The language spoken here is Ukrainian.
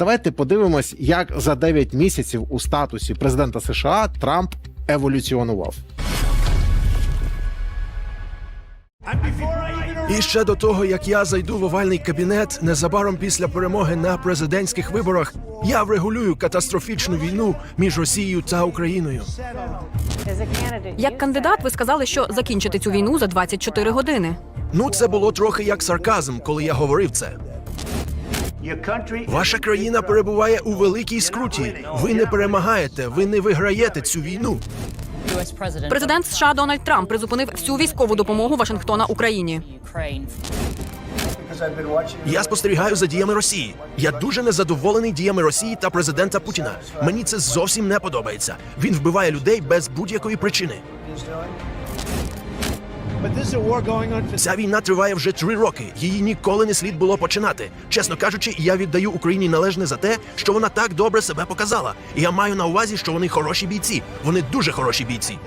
давайте подивимось, як за 9 місяців у статусі президента США Трамп еволюціонував. І ще до того, як я зайду в овальний кабінет, незабаром після перемоги на президентських виборах, я врегулюю катастрофічну війну між Росією та Україною. Як кандидат, ви сказали, що закінчите цю війну за 24 години. Ну, це було трохи як сарказм, коли я говорив це. Ваша країна перебуває у великій скруті. Ви не перемагаєте, ви не виграєте цю війну. Президент США Дональд Трамп призупинив всю військову допомогу Вашингтона Україні. Я спостерігаю за діями Росії. Я дуже незадоволений діями Росії та президента Путіна. Мені це зовсім не подобається. Він вбиває людей без будь-якої причини. Ця війна триває вже три роки. Її ніколи не слід було починати. Чесно кажучи, я віддаю Україні належне за те, що вона так добре себе показала. І я маю на увазі, що вони хороші бійці. Вони дуже хороші бійці.